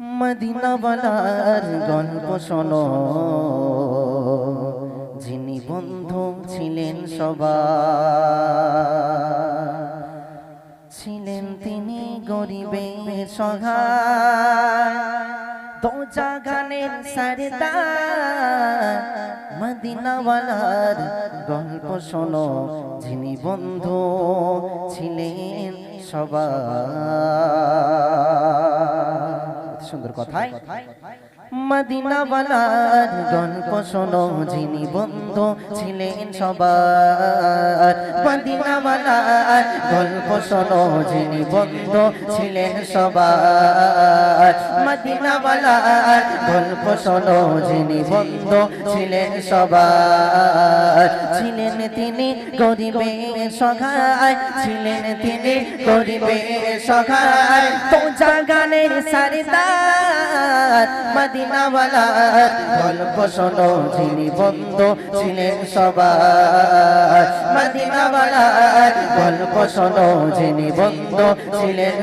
মদিনাওয়ালার গল্প শোনো। যিনি বন্ধু ছিলেন সবার। ছিলেন তিনি গরিবের সহায়। গানের সারদার মদিনাওয়ালার গল্প শোনো। যিনি বন্ধু ছিলেন সবার। সুন্দর কথায়। মদিনাওয়ালার গল্প শোনো যিনি বন্ধু ছিলেন সবার। মদিনাওয়ালার গল্প শোনো যিনি বন্ধু ছিলেন সবার। মদিনাওয়ালার গল্প শোনো যিনি বন্ধু ছিলেন সবার। ছিলেন তিনি গরিবের সখায় ছিলেন তিনি গরিবের সখায় তো জাগানের সারিদার গল্প শোনো, যিনি বন্ধু ছিলেন সবার মদিনাওয়ালার গল্প শোনো, যিনি বন্ধু ছিলেন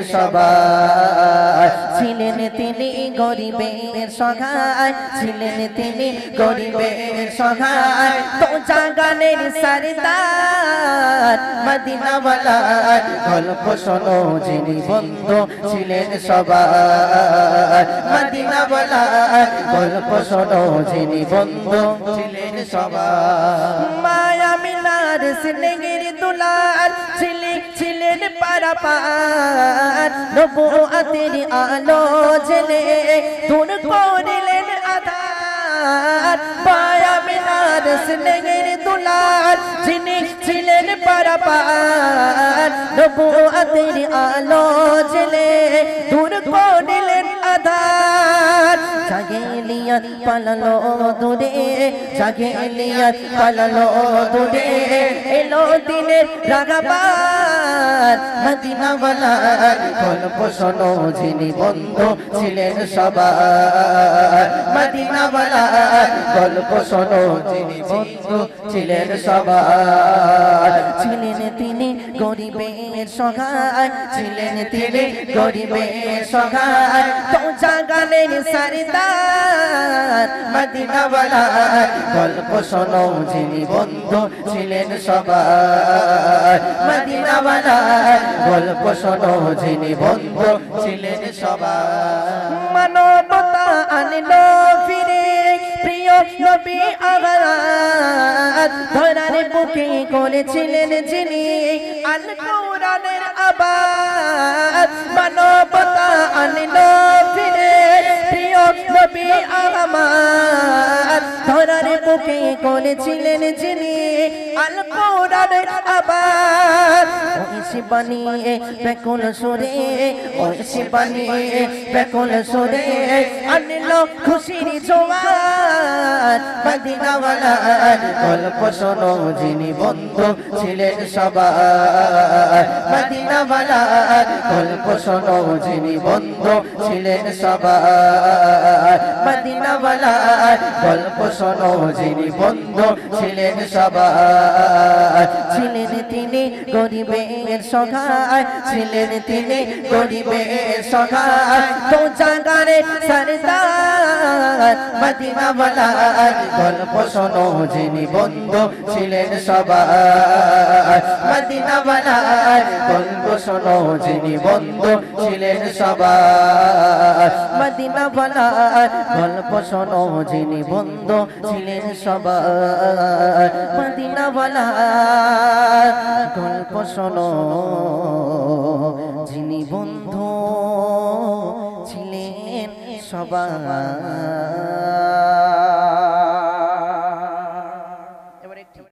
তিনি গরিবের সখায় ছিলেন তিনি গরিবের সখায় তো জাগানের সারিদার মদিনাওয়ালার গল্প শোনো, যিনি বন্ধু ছিলেন সবার মদিনাওয়ালার গল্প যিনি বন্ধু ছিলেন মায়া মিলার স্নেহের দুলার ছিলি ছিলেন পারাপার নবুয়াতের আলো জেলে দূর করিলেন আধার মায়া মিলার স্নেহের দুলার ছিলেন পারাপার নবুয়াতের আলো জাগেলিয়াত পালালো দূরে জাগেলিয়াত পালালো দূরে এলো দিনের রাগাবার মদিনাওয়ালার গল্প শোনো, যিনি বন্ধু ছিলেন সবার। মদিনাওয়ালার গল্প শোনো, যিনি বন্ধু ছিলেন সবার। ছিলেন তিনি গরিবের সহায়, ছিলেন তিনি গরিবের সহায়। গল্প শোনো, যিনি বন্ধু ছিলেন সবার গল্প শোনো, যিনি বন্ধু ছিলেন সবার মানবতা আনলো নবী আগার ধরার বুকে করেছিলেন যিনি আল কোরআনের আবার মানবতা আনলো ফিরে, প্রিয় নবী আমার ধরার বুকে করেছিলেন যিনি আল কোরআনের আবার ঐশী বানিয়ে বেকুল সুরে ঐশী বানিয়ে বেকুল সুরে, আনলো খুশির জোয়ার মদিনাওয়ালার গল্প শোনো যিনি বন্ধু ছিলেন সবার। গল্প শোনো, যিনি বন্ধু ছিলেন সবার মদিনাওয়ালার গল্প শোনো, যিনি ছিলেন সবার ছিলেন তিনি গরিবের সখায় ছিলেন তিনি গরিবের সখায় তো জাগারে সরদার মদিনাওয়ালার গল্প শোনো বন্ধু ছিলেন সবার মদিনাওয়ালার গল্প শোনো যিনি বন্ধু ছিলেন সবার। মদিনাওয়ালার গল্প শোনো যিনি বন্ধু ছিলেন সবার। মদিনাওয়ালার গল্প শোনো যিনি বন্ধু ছিলেন সবার।